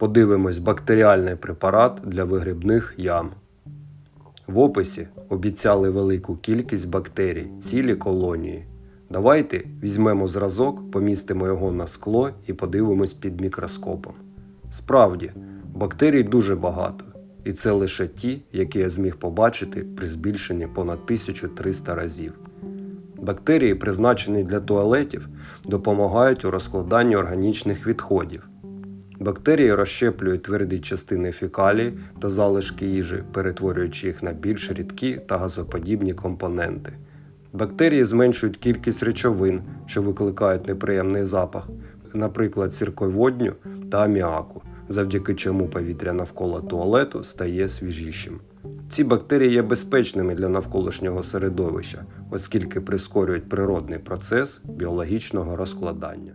Подивимось бактеріальний препарат для вигрібних ям. В описі обіцяли велику кількість бактерій, цілі колонії. Давайте візьмемо зразок, помістимо його на скло і подивимось під мікроскопом. Справді, бактерій дуже багато, і це лише ті, які я зміг побачити при збільшенні понад 1300 разів. Бактерії, призначені для туалетів, допомагають у розкладанні органічних відходів. Бактерії розщеплюють тверді частини фекалії та залишки їжі, перетворюючи їх на більш рідкі та газоподібні компоненти. Бактерії зменшують кількість речовин, що викликають неприємний запах, наприклад, сірководню та аміаку, завдяки чому повітря навколо туалету стає свіжішим. Ці бактерії є безпечними для навколишнього середовища, оскільки прискорюють природний процес біологічного розкладання.